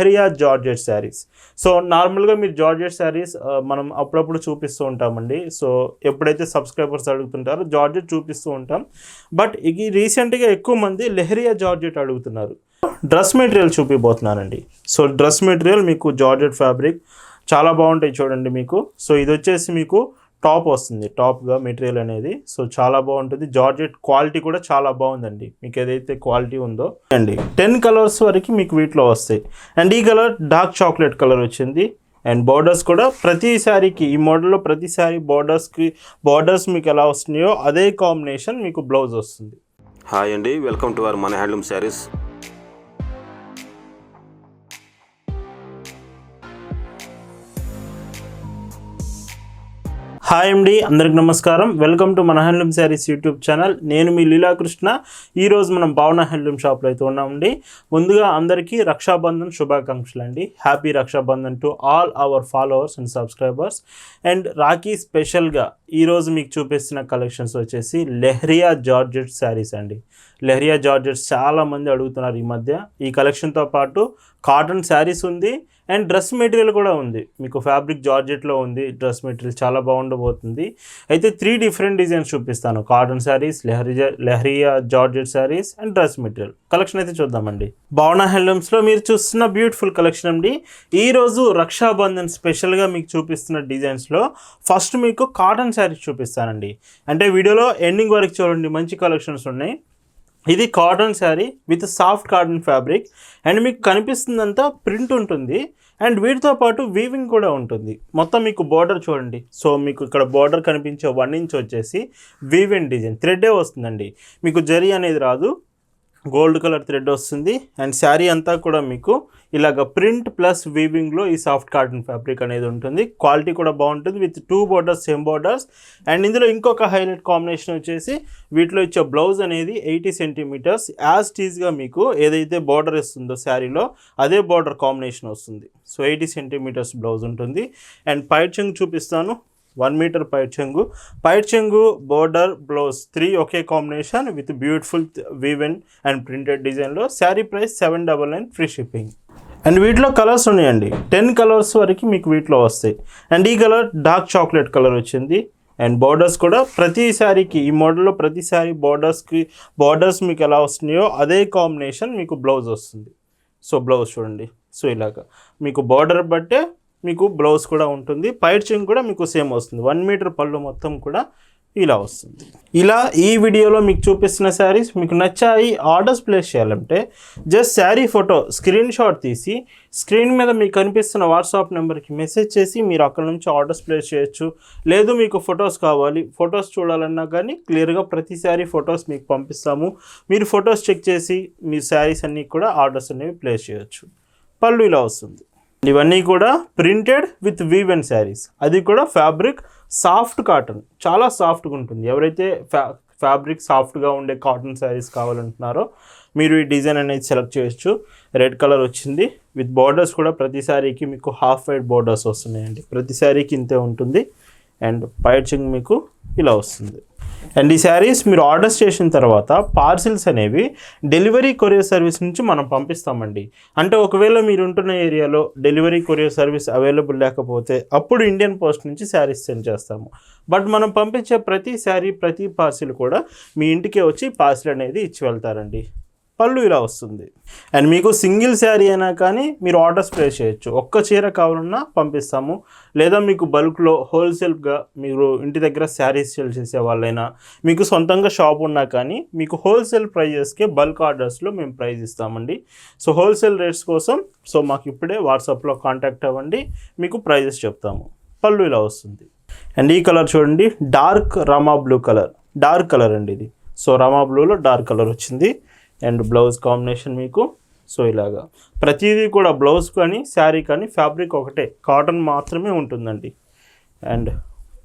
Leheriya georgette saris. So నార్మల్గా మీరు georgette saris మనం అప్పుడప్పుడు చూపిస్తూ ఉంటామండి. సో ఎప్పుడైతే సబ్స్క్రైబర్స్ అడుగుతుంటారో జార్జెట్ చూపిస్తూ ఉంటాం. బట్ ఇది రీసెంట్గా ఎక్కువ మంది లెహరియా జార్జెట్ అడుగుతున్నారు. డ్రెస్ మెటీరియల్ చూపిపోతున్నానండి సో డ్రెస్ మెటీరియల్ మీకు జార్జెట్ ఫ్యాబ్రిక్ చాలా బాగుంటాయి చూడండి మీకు. సో ఇది వచ్చేసి మీకు టాప్ వస్తుంది. టాప్గా మెటీరియల్ అనేది. సో చాలా బాగుంటుంది. జార్జెట్ క్వాలిటీ కూడా చాలా బాగుందండి. మీకు ఏదైతే క్వాలిటీ ఉందో. అండి టెన్ కలర్స్ వరకు మీకు వీటిలో వస్తాయి. అండ్ ఈ కలర్ డార్క్ చాక్లెట్ కలర్ వచ్చింది. అండ్ బార్డర్స్ కూడా ప్రతి శారీకి ఈ మోడల్లో ప్రతి శారీ బార్డర్స్కి బార్డర్స్ మీకు ఎలా వస్తున్నాయో అదే కాంబినేషన్ మీకు బ్లౌజ్ వస్తుంది. హాయ్ అండి. వెల్కమ్ టు అవర్ మన హ్యాండ్లూమ్ శారీస్. హాయ్ అండి అందరికి నమస్కారం. వెల్కమ్ టు మన హ్యాండ్లూమ్ శారీస్ యూట్యూబ్ ఛానల్ నేను మీ లీలాకృష్ణ. ఈరోజు మనం భావన హ్యాండ్లూమ్ షాప్లో అయితే ఉన్నామండి ముందుగా అందరికీ రక్షాబంధన్ శుభాకాంక్షలు అండి. Happy Raksha Bandhan to all our followers and subscribers and rakhi స్పెషల్గా ఈరోజు మీకు చూపిస్తున్న కలెక్షన్స్ వచ్చేసి లెహ్రియా జార్జెట్ శారీస్ అండి. లెహరియా జార్జెట్స్ చాలామంది అడుగుతున్నారు ఈ మధ్య. ఈ కలెక్షన్తో పాటు కాటన్ శారీస్ ఉంది అండ్ డ్రెస్ మెటీరియల్ కూడా ఉంది. మీకు ఫ్యాబ్రిక్ జార్జెట్లో ఉంది డ్రెస్ మెటీరియల్ చాలా బాగుండబోతుంది. అయితే త్రీ డిఫరెంట్ డిజైన్స్ చూపిస్తాను. Cotton saris leheriya leheriya georgette saris and dress material. Collection అయితే చూద్దామండి. భావన హ్యాండ్లూమ్స్లో మీరు చూస్తున్న బ్యూటిఫుల్ కలెక్షన్ అండి. ఈరోజు రక్షాబంధన్ స్పెషల్గా మీకు చూపిస్తున్న డిజైన్స్లో ఫస్ట్ మీకు కాటన్ శారీస్ చూపిస్తానండి. అంటే వీడియోలో ఎండింగ్ వరకు చూడండి మంచి కలెక్షన్స్ ఉన్నాయి. ఇది cotton sari with soft cotton fabric. And మీకు కనిపిస్తుందంతా ప్రింట్ ఉంటుంది. అండ్ వీటితో పాటు వీవింగ్ కూడా ఉంటుంది. మొత్తం మీకు బార్డర్ చూడండి. సో మీకు ఇక్కడ బార్డర్ కనిపించే వన్ ఇంచ్ వచ్చేసి వీవింగ్ డిజైన్ థ్రెడ్డే వస్తుందండి. మీకు జరీ అనేది రాదు. గోల్డ్ కలర్ థ్రెడ్ వస్తుంది. అండ్ శారీ అంతా కూడా మీకు ఇలాగ ప్రింట్ ప్లస్ వీవింగ్లో ఈ సాఫ్ట్ కాటన్ ఫ్యాబ్రిక్ అనేది ఉంటుంది. క్వాలిటీ కూడా బాగుంటుంది with two borders same borders. And ఇందులో ఇంకొక హైలైట్ కాంబినేషన్ వచ్చేసి వీటిలో ఇచ్చే బ్లౌజ్ అనేది ఎయిటీ సెంటీమీటర్స్. యాజ్ టీజ్గా మీకు ఏదైతే బార్డర్ ఇస్తుందో శారీలో అదే బార్డర్ కాంబినేషన్ వస్తుంది. సో ఎయిటీ సెంటీమీటర్స్ బ్లౌజ్ ఉంటుంది. అండ్ పైట్ చూపిస్తాను. వన్ మీటర్ పైట్ చెంగు పైట్ చెంగు border blouse three okay combination with beautiful woven and printed డిజైన్లో sari price seven double nine free shipping and వీటిలో కలర్స్ ఉన్నాయండి. టెన్ కలర్స్ వరకు మీకు వీటిలో వస్తాయి. అండ్ ఈ కలర్ డార్క్ చాక్లెట్ కలర్ వచ్చింది. అండ్ బార్డర్స్ కూడా ప్రతి శారీకి ఈ మోడల్లో ప్రతి శారీ బార్డర్స్కి బార్డర్స్ మీకు ఎలా వస్తున్నాయో అదే కాంబినేషన్ మీకు బ్లౌజ్ వస్తుంది. సో బ్లౌజ్ చూడండి. సో ఇలాగా. మీకు బార్డర్ బట్టే మీకు బ్లౌజ్ కూడా ఉంటుంది. పైట్ చెంగ్ కూడా మీకు సేమ్ వస్తుంది. వన్ మీటర్ పళ్ళు మొత్తం కూడా ఇలా వస్తుంది. ఇలా ఈ వీడియోలో మీకు చూపిస్తున్న శారీస్ మీకు నచ్చాయి ఆర్డర్స్ ప్లేస్ చేయాలంటే just sari photo screen shot తీసి స్క్రీన్ మీద మీకు కనిపిస్తున్న వాట్సాప్ నెంబర్కి మెసేజ్ చేసి మీరు అక్కడ నుంచి ఆర్డర్స్ ప్లేస్ చేయొచ్చు. లేదు మీకు ఫొటోస్ కావాలి ఫొటోస్ చూడాలన్నా కానీ క్లియర్గా ప్రతి శారీ ఫొటోస్ మీకు పంపిస్తాము. మీరు ఫొటోస్ చెక్ చేసి మీ శారీస్ అన్నీ కూడా ఆర్డర్స్ అనేవి ప్లేస్ చేయొచ్చు. పళ్ళు ఇలా వస్తుంది. ఇవన్నీ కూడా ప్రింటెడ్ విత్ వీవెన్ శారీస్. అది కూడా ఫ్యాబ్రిక్ సాఫ్ట్ కాటన్. చాలా సాఫ్ట్గా ఉంటుంది. ఎవరైతే ఫ్యా ఫ్యాబ్రిక్ సాఫ్ట్గా ఉండే కాటన్ శారీస్ కావాలంటున్నారో మీరు ఈ డిజైన్ అనేది సెలెక్ట్ చేయొచ్చు. రెడ్ కలర్ వచ్చింది. విత్ బార్డర్స్ కూడా ప్రతి శారీకి మీకు హాఫ్ వైడ్ బార్డర్స్ వస్తున్నాయండి. ప్రతి శారీకి ఇంతే ఉంటుంది. అండ్ పైచింగ్ మీకు ఇలా వస్తుంది. అండ్ ఈ శారీస్ మీరు ఆర్డర్స్ చేసిన తర్వాత పార్సిల్స్ అనేవి డెలివరీ కొరియర్ సర్వీస్ నుంచి మనం పంపిస్తామండి. అంటే ఒకవేళ మీరు ఉంటున్న ఏరియాలో డెలివరీ కొరియర్ సర్వీస్ అవైలబుల్ లేకపోతే అప్పుడు ఇండియన్ పోస్ట్ నుంచి శారీస్ సెండ్ చేస్తాము. బట్ మనం పంపించే ప్రతి శారీ ప్రతి పార్సిల్ కూడా మీ ఇంటికే వచ్చి పార్సిల్ అనేది ఇచ్చి వెళ్తారండి. పళ్ళు ఇలా వస్తుంది. అండ్ మీకు సింగిల్ శారీ అయినా కానీ మీరు ఆర్డర్స్ ప్లేస్ చేయొచ్చు. ఒక్క చీర కావాలన్నా పంపిస్తాము. లేదా మీకు బల్క్లో హోల్సేల్గా మీరు ఇంటి దగ్గర శారీస్ సేల్ చేసే వాళ్ళైనా మీకు సొంతంగా షాప్ ఉన్నా కానీ మీకు హోల్సేల్ ప్రైజెస్కే బల్క్ ఆర్డర్స్లో మేము ప్రైజ్ ఇస్తామండి. సో హోల్సేల్ రేట్స్ కోసం సో మాకు ఇప్పుడే వాట్సాప్లో కాంటాక్ట్ అవ్వండి. మీకు ప్రైజెస్ చెప్తాము. పళ్ళు ఇలా వస్తుంది. అండ్ ఈ కలర్ చూడండి. Dark Rama blue colour. Dark colour అండి ఇది. సో రామా బ్లూలో డార్క్ కలర్ వచ్చింది. అండ్ బ్లౌజ్ కాంబినేషన్ మీకు. సో ఇలాగా. ప్రతిదీ కూడా బ్లౌజ్ కానీ శారీ కానీ ఫ్యాబ్రిక్ ఒకటే. కాటన్ మాత్రమే ఉంటుందండి. అండ్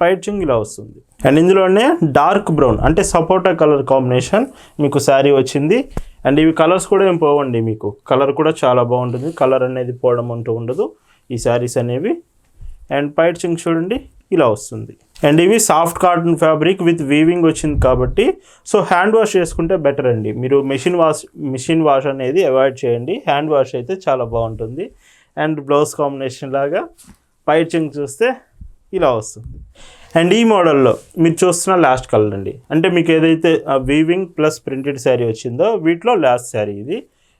పైచింగ్ ఇలా వస్తుంది. అండ్ ఇందులోనే డార్క్ బ్రౌన్ అంటే సపోటా కలర్ కాంబినేషన్ మీకు శారీ వచ్చింది. అండ్ ఇవి కలర్స్ కూడా ఏం పోవండి మీకు. కలర్ కూడా చాలా బాగుంటుంది. కలర్ అనేది పోవడం అంటూ ఉండదు. ఈ శారీస్ అనేవి. అండ్ పైచింగ్ చూడండి ఇలా వస్తుంది. అండ్ ఇవి soft cotton fabric with weaving వచ్చింది కాబట్టి సో హ్యాండ్ వాష్ చేసుకుంటే బెటర్ అండి. మీరు మెషిన్ వాష్ మిషన్ వాష్ అనేది అవాయిడ్ చేయండి. హ్యాండ్ వాష్ అయితే చాలా బాగుంటుంది. అండ్ బ్లౌజ్ కాంబినేషన్ లాగా పైచింగ్ చూస్తే ఇలా వస్తుంది. అండ్ ఈ మోడల్లో మీరు చూస్తున్న లాస్ట్ కలర్ అండి. అంటే మీకు ఏదైతే వీవింగ్ ప్లస్ ప్రింటెడ్ శారీ వచ్చిందో వీటిలో లాస్ట్ శారీ ఇది.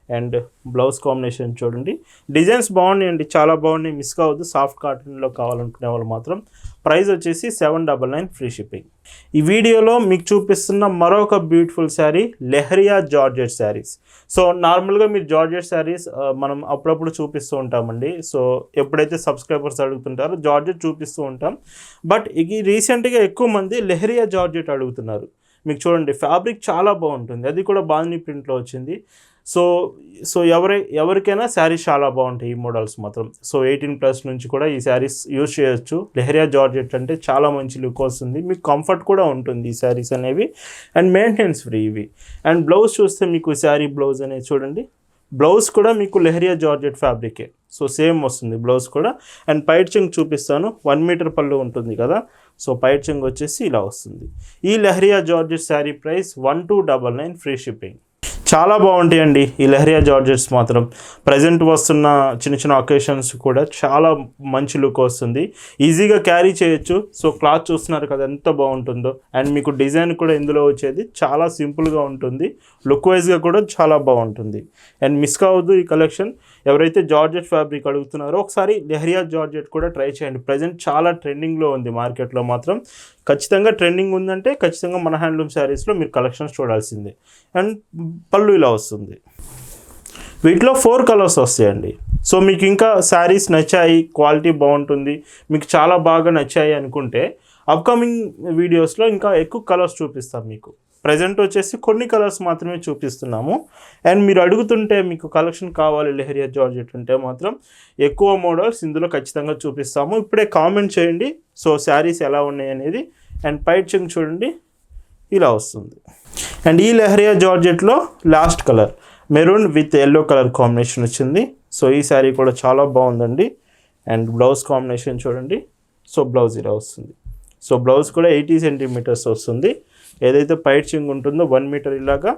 అండ్ బ్లౌజ్ కాంబినేషన్ చూడండి. డిజైన్స్ బాగున్నాయండి. చాలా బాగున్నాయి. మిస్ కావద్దు. సాఫ్ట్ కాటన్లో కావాలనుకునే వాళ్ళు మాత్రం ప్రైస్ వచ్చేసి seven double nine free shipping. ఈ వీడియోలో మీకు చూపిస్తున్న మరొక beautiful sari lehariya georgette saris. So నార్మల్గా మీరు జార్జెట్ శారీస్ మనం అప్పుడప్పుడు చూపిస్తూ ఉంటామండి. సో ఎప్పుడైతే సబ్స్క్రైబర్స్ అడుగుతుంటారో జార్జెట్ చూపిస్తూ ఉంటాం. బట్ ఇది రీసెంట్గా ఎక్కువ మంది లెహరియా జార్జెట్ అడుగుతున్నారు. మీకు చూడండి ఫ్యాబ్రిక్ చాలా బాగుంటుంది. అది కూడా బాందిని ప్రింట్లో వచ్చింది. సో సో ఎవరి ఎవరికైనా శారీస్ చాలా బాగుంటాయి ఈ మోడల్స్ మాత్రం. సో ఎయిటీన్ ప్లస్ నుంచి కూడా ఈ శారీస్ యూజ్ చేయొచ్చు. లెహరియా జార్జెట్ అంటే చాలా మంచి లుక్ వస్తుంది. మీకు కంఫర్ట్ కూడా ఉంటుంది ఈ శారీస్ అనేవి. అండ్ మెయింటెనెన్స్ ఫ్రీ ఇవి. అండ్ బ్లౌజ్ చూస్తే మీకు శారీ బ్లౌజ్ అనేది చూడండి. బ్లౌజ్ కూడా మీకు లెహరియా జార్జెట్ ఫ్యాబ్రికే. సో సేమ్ వస్తుంది బ్లౌజ్ కూడా. అండ్ పైట్ చెంగ్ చూపిస్తాను. వన్ మీటర్ పళ్ళు ఉంటుంది కదా. సో పైట్ చెంగ్ వచ్చేసి ఇలా వస్తుంది. ఈ lehariya georgette sari price one two double nine free shipping. చాలా బాగుంటాయండి ఈ లెహరియా జార్జెట్స్ మాత్రం. ప్రజెంట్ వస్తున్న చిన్న చిన్న ఒకేషన్స్ కూడా చాలా మంచి లుక్ వస్తుంది. ఈజీగా క్యారీ చేయొచ్చు. సో క్లాత్ చూస్తున్నారు కదా ఎంత బాగుంటుందో. అండ్ మీకు డిజైన్ కూడా ఇందులో వచ్చేది చాలా సింపుల్గా ఉంటుంది. లుక్ వైజ్గా కూడా చాలా బాగుంటుంది. అండ్ మిస్ కావద్దు ఈ కలెక్షన్ ఎవరైతే జార్జెట్ ఫ్యాబ్రిక్ అడుగుతున్నారో ఒకసారి లెహరియా జార్జెట్ కూడా ట్రై చేయండి. ప్రజెంట్ చాలా ట్రెండింగ్లో ఉంది మార్కెట్లో మాత్రం. ఖచ్చితంగా ట్రెండింగ్ ఉందంటే ఖచ్చితంగా మన హ్యాండ్లూమ్ శారీస్లో మీరు కలెక్షన్స్ చూడాల్సిందే. అండ్ పళ్ళు ఇలా వస్తుంది. వీటిలో ఫోర్ కలర్స్ వస్తాయండి. సో మీకు ఇంకా శారీస్ నచ్చాయి క్వాలిటీ బాగుంటుంది మీకు చాలా బాగా నచ్చాయి అనుకుంటే అప్కమింగ్ వీడియోస్లో ఇంకా ఎక్కువ కలర్స్ చూపిస్తాం మీకు. ప్రజెంట్ వచ్చేసి కొన్ని కలర్స్ మాత్రమే చూపిస్తున్నాము. అండ్ మీరు అడుగుతుంటే మీకు కలెక్షన్ కావాలి లెహరియా జార్జెట్ అంటే మాత్రం ఎక్కువ మోడల్స్ ఇందులో ఖచ్చితంగా చూపిస్తాము. ఇప్పుడే కామెంట్ చేయండి. సో శారీస్ ఎలా ఉన్నాయి అనేది. అండ్ పైట్ చెంగ్ చూడండి. ఇలా వస్తుంది. అండ్ ఈ lehariya జార్జెట్లో last colour. Maroon with yellow colour combination వచ్చింది. సో ఈ శారీ కూడా చాలా బాగుందండి. అండ్ బ్లౌజ్ కాంబినేషన్ చూడండి. సో బ్లౌజ్ ఇలా వస్తుంది. సో బ్లౌజ్ కూడా ఎయిటీ సెంటీమీటర్స్ వస్తుంది. ఏదైతే పైచింగ్ ఉంటుందో వన్ మీటర్ ఇలాగా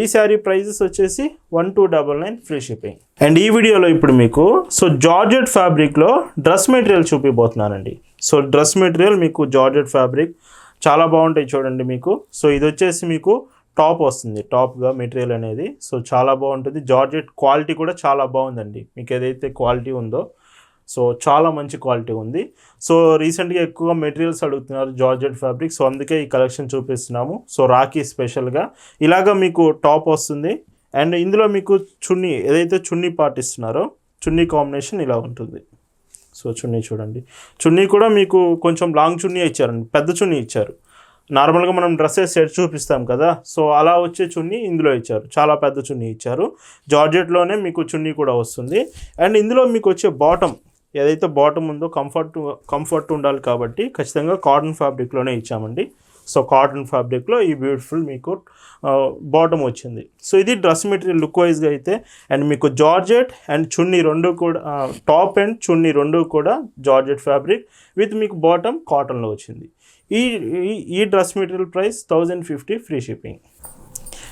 ఈ శారీ ప్రైజెస్ వచ్చేసి one two double nine free shipping. And ఈ వీడియోలో ఇప్పుడు మీకు సో జార్జెట్ ఫ్యాబ్రిక్లో డ్రెస్ మెటీరియల్ చూపిపోతున్నానండి సో డ్రెస్ మెటీరియల్ మీకు జార్జెట్ ఫ్యాబ్రిక్ చాలా బాగుంటాయి చూడండి మీకు. సో ఇది వచ్చేసి మీకు టాప్ వస్తుంది టాప్గా మెటీరియల్ అనేది. సో చాలా బాగుంటుంది. జార్జెట్ క్వాలిటీ కూడా చాలా బాగుందండి. మీకు ఏదైతే క్వాలిటీ ఉందో సో చాలా మంచి క్వాలిటీ ఉంది. సో రీసెంట్గా ఎక్కువగా మెటీరియల్స్ అడుగుతున్నారు జార్జెట్ ఫ్యాబ్రిక్ సో అందుకే ఈ కలెక్షన్ చూపిస్తున్నాము. సో రాఖీ స్పెషల్గా. ఇలాగ మీకు టాప్ వస్తుంది. అండ్ ఇందులో మీకు చున్నీ ఏదైతే చున్నీ పార్ట్ ఇస్తున్నారో చున్నీ కాంబినేషన్ ఇలా ఉంటుంది. సో చున్నీ చూడండి. చున్నీ కూడా మీకు కొంచెం లాంగ్ చున్నీ ఇచ్చారండి. పెద్ద చున్నీ ఇచ్చారు. నార్మల్గా మనం డ్రెస్సెస్ సెట్ చూపిస్తాం కదా. సో అలా వచ్చే చున్నీ ఇందులో ఇచ్చారు. చాలా పెద్ద చున్నీ ఇచ్చారు. జార్జెట్లోనే మీకు చున్నీ కూడా వస్తుంది. అండ్ ఇందులో మీకు వచ్చే బాటమ్ ఏదైతే బాటమ్ ఉందో కంఫర్ట్ కంఫర్ట్ ఉండాలి కాబట్టి ఖచ్చితంగా కాటన్ ఫ్యాబ్రిక్లోనే ఇచ్చామండి. సో కాటన్ ఫ్యాబ్రిక్లో ఈ బ్యూటిఫుల్ మీకు బాటమ్ వచ్చింది. సో ఇది డ్రెస్ మెటీరియల్ లుక్ వైజ్గా అయితే అండ్ మీకు జార్జెట్ అండ్ చున్నీ రెండు కూడా టాప్ అండ్ చున్నీ రెండు కూడా జార్జెట్ ఫ్యాబ్రిక్ విత్ మీకు బాటమ్ కాటన్లో వచ్చింది. ఈ ఈ- ఈ dress material price thousand fifty free shipping.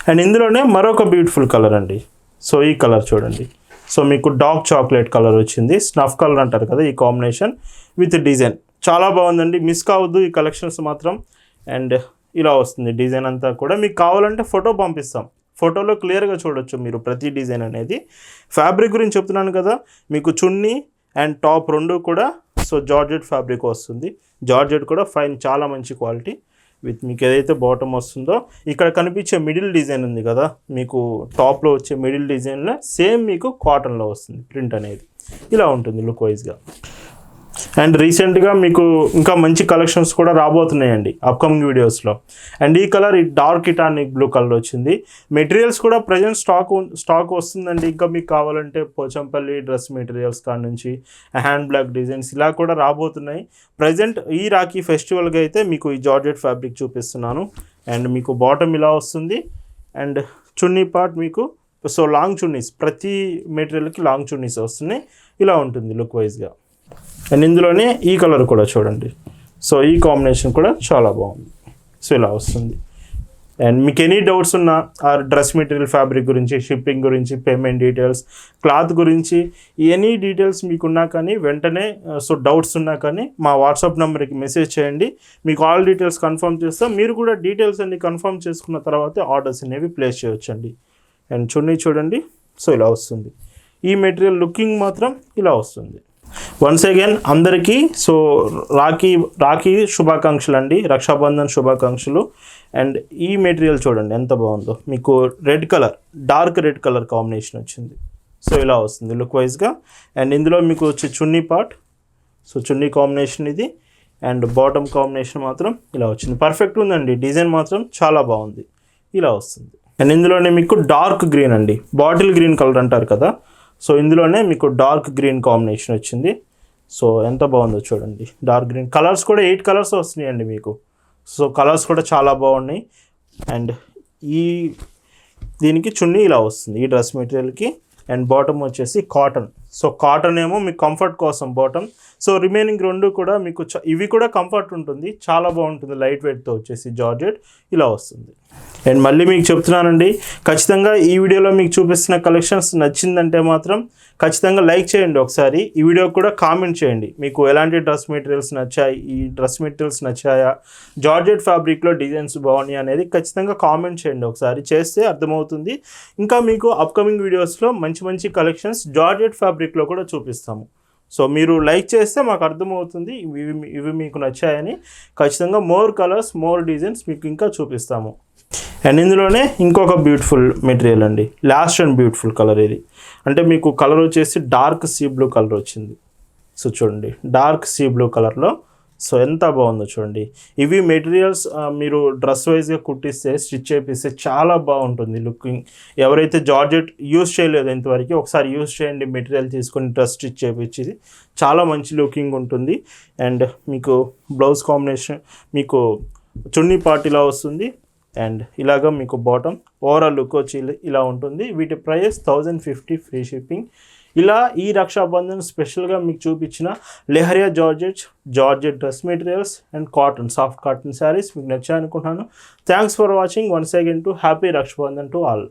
And ఇందులోనే మరొక బ్యూటిఫుల్ కలర్ అండి. సో ఈ కలర్ చూడండి. సో మీకు డార్క్ చాక్లెట్ కలర్ వచ్చింది. స్నఫ్ కలర్ అంటారు కదా ఈ కాంబినేషన్ విత్ డిజైన్. చాలా బాగుందండి. మిస్ కావద్దు ఈ కలెక్షన్స్ మాత్రం. అండ్ ఇలా వస్తుంది డిజైన్ అంతా కూడా. మీకు కావాలంటే ఫోటో పంపిస్తాం. ఫోటోలో క్లియర్గా చూడొచ్చు మీరు ప్రతి డిజైన్ అనేది. ఫ్యాబ్రిక్ గురించి చెప్తున్నాను కదా. మీకు చున్నీ అండ్ టాప్ రెండు కూడా. సో జార్జెట్ ఫ్యాబ్రిక్ వస్తుంది. జార్జెట్ కూడా ఫైన్ చాలా మంచి క్వాలిటీ. విత్ మీకు ఏదైతే బాటమ్ వస్తుందో ఇక్కడ కనిపించే మిడిల్ డిజైన్ ఉంది కదా మీకు టాప్లో వచ్చే మిడిల్ డిజైన్లో సేమ్ మీకు కాటన్లో వస్తుంది ప్రింట్ అనేది. ఇలా ఉంటుంది లుక్ వైజ్గా అండ్ రీసెంట్గా మీకు ఇంకా మంచి కలెక్షన్స్ కూడా రాబోతున్నాయండి అప్కమింగ్ వీడియోస్లో అండ్ ఈ కలర్ ఈ డార్క్ ఇటానిక్ బ్లూ కలర్ వచ్చింది. మెటీరియల్స్ కూడా ప్రజెంట్ స్టాక్ స్టాక్ వస్తుందండి. ఇంకా మీకు కావాలంటే పోచంపల్లి డ్రెస్ మెటీరియల్స్ కాడ నుంచి హ్యాండ్ బ్లాక్ డిజైన్స్ ఇలా కూడా రాబోతున్నాయి. ప్రజెంట్ ఈ రాఖీ ఫెస్టివల్కి అయితే మీకు ఈ జార్జెట్ ఫ్యాబ్రిక్ చూపిస్తున్నాను. అండ్ మీకు బాటమ్ ఇలా వస్తుంది. అండ్ చున్నీ పార్ట్ మీకు సో లాంగ్ చున్నీస్ ప్రతి మెటీరియల్కి లాంగ్ చున్నీస్ వస్తున్నాయి. ఇలా ఉంటుంది లుక్ వైజ్గా అండ్ ఇందులోనే ఈ కలర్ కూడా చూడండి. సో ఈ కాంబినేషన్ కూడా చాలా బాగుంది. సో ఇలా వస్తుంది. అండ్ మీకు ఎనీ డౌట్స్ ఉన్నా ఆ డ్రెస్ మెటీరియల్ ఫ్యాబ్రిక్ గురించి షిప్పింగ్ గురించి పేమెంట్ డీటెయిల్స్ క్లాత్ గురించి ఎనీ డీటెయిల్స్ మీకున్నా కానీ వెంటనే uh, సో డౌట్స్ ఉన్నా కానీ మా వాట్సాప్ నెంబర్కి మెసేజ్ చేయండి. మీకు ఆల్ డీటెయిల్స్ కన్ఫర్మ్ చేస్తాం. మీరు కూడా డీటెయిల్స్ అన్ని కన్ఫర్మ్ చేసుకున్న తర్వాత ఆర్డర్స్ అనేవి ప్లేస్ చేయొచ్చండి. అండ్ చున్నీ చూడండి. సో ఇలా వస్తుంది. ఈ మెటీరియల్ లుకింగ్ మాత్రం ఇలా వస్తుంది. వన్స్ అగైన్ అందరికీ సో రాఖీ రాఖీ శుభాకాంక్షలు అండి రక్షాబంధన్ శుభాకాంక్షలు. అండ్ ఈ మెటీరియల్ చూడండి ఎంత బాగుందో. మీకు red colour dark red colour combination వచ్చింది. సో ఇలా వస్తుంది లుక్ వైజ్గా అండ్ ఇందులో మీకు వచ్చే chunni part so chunni combination ఇది. అండ్ బాటమ్ కాంబినేషన్ మాత్రం ఇలా వచ్చింది. పర్ఫెక్ట్ ఉందండి డిజైన్ మాత్రం చాలా బాగుంది. ఇలా వస్తుంది. అండ్ ఇందులోనే మీకు డార్క్ గ్రీన్ అండి బాటిల్ గ్రీన్ కలర్ అంటారు కదా. సో ఇందులోనే మీకు డార్క్ గ్రీన్ కాంబినేషన్ వచ్చింది. సో ఎంత బాగుందో చూడండి. డార్క్ గ్రీన్ కలర్స్ కూడా ఎయిట్ కలర్స్ వస్తున్నాయండి మీకు. సో కలర్స్ కూడా చాలా బాగున్నాయి. అండ్ ఈ దీనికి చున్నీ ఇలా వస్తుంది ఈ డ్రెస్ మెటీరియల్కి. అండ్ బాటమ్ వచ్చేసి కాటన్. సో కాటన్ ఏమో మీకు కంఫర్ట్ కోసం బాటమ్. సో రిమైనింగ్ రెండు కూడా మీకు చ- ఇవి కూడా కంఫర్ట్ ఉంటుంది. చాలా బాగుంటుంది లైట్ వెయిట్తో వచ్చేసి జార్జెట్. ఇలా వస్తుంది. అండ్ మళ్ళీ మీకు చెప్తున్నానండి ఖచ్చితంగా ఈ వీడియోలో మీకు చూపిస్తున్న కలెక్షన్స్ నచ్చిందంటే మాత్రం ఖచ్చితంగా లైక్ చేయండి ఒకసారి. ఈ వీడియో కూడా కామెంట్ చేయండి. మీకు ఎలాంటి డ్రెస్ మెటీరియల్స్ నచ్చాయి ఈ డ్రెస్ మెటీరియల్స్ నచ్చాయా జార్జెట్ ఫ్యాబ్రిక్లో డిజైన్స్ బాగున్నాయి అనేది ఖచ్చితంగా కామెంట్ చేయండి ఒకసారి. చేస్తే అర్థమవుతుంది. ఇంకా మీకు అప్కమింగ్ వీడియోస్లో మంచి మంచి కలెక్షన్స్ జార్జెట్ ఫ్యాబ్రిక్లో కూడా చూపిస్తాము. సో మీరు లైక్ చేస్తే మాకు అర్థమవుతుంది. ఇవి ఇవి మీకు నచ్చాయని. ఖచ్చితంగా మోర్ కలర్స్ మోర్ డిజైన్స్ మీకు ఇంకా చూపిస్తాము. అండ్ ఇందులోనే ఇంకొక బ్యూటిఫుల్ మెటీరియల్ అండి. లాస్ట్ అండ్ బ్యూటిఫుల్ కలర్ ఇది. అంటే మీకు కలర్ వచ్చేసి డార్క్ సీ బ్లూ కలర్ వచ్చింది. సో చూడండి డార్క్ సీ బ్లూ కలర్లో సో ఎంత బాగుందో చూడండి. ఇవి మెటీరియల్స్ మీరు డ్రెస్ వైజ్గా కుట్టిస్తే స్టిచ్ చేపిస్తే చాలా బాగుంటుంది లుకింగ్. ఎవరైతే జార్జెట్ యూస్ చేయలేదు ఇంతవరకు ఒకసారి యూస్ చేయండి మెటీరియల్ తీసుకొని డ్రెస్ స్టిచ్ చేయించేది చాలా మంచి లుకింగ్ ఉంటుంది. అండ్ మీకు బ్లౌజ్ కాంబినేషన్ మీకు చున్నీ పార్ట్ ఇలా వస్తుంది. అండ్ ఇలాగ మీకు బాటమ్ ఓవరాల్ లుక్ వచ్చి ఇలా- ఇలా ఉంటుంది. వీటి price thousand fifty free shipping. ఇలా ఈ రక్షాబంధన్ స్పెషల్గా మీకు చూపించిన lehariya georgette georgette dress materials and cotton soft cotton saris మీకు నచ్చాయనుకుంటున్నాను. Thanks for watching once again to happy Rakshabandhan to all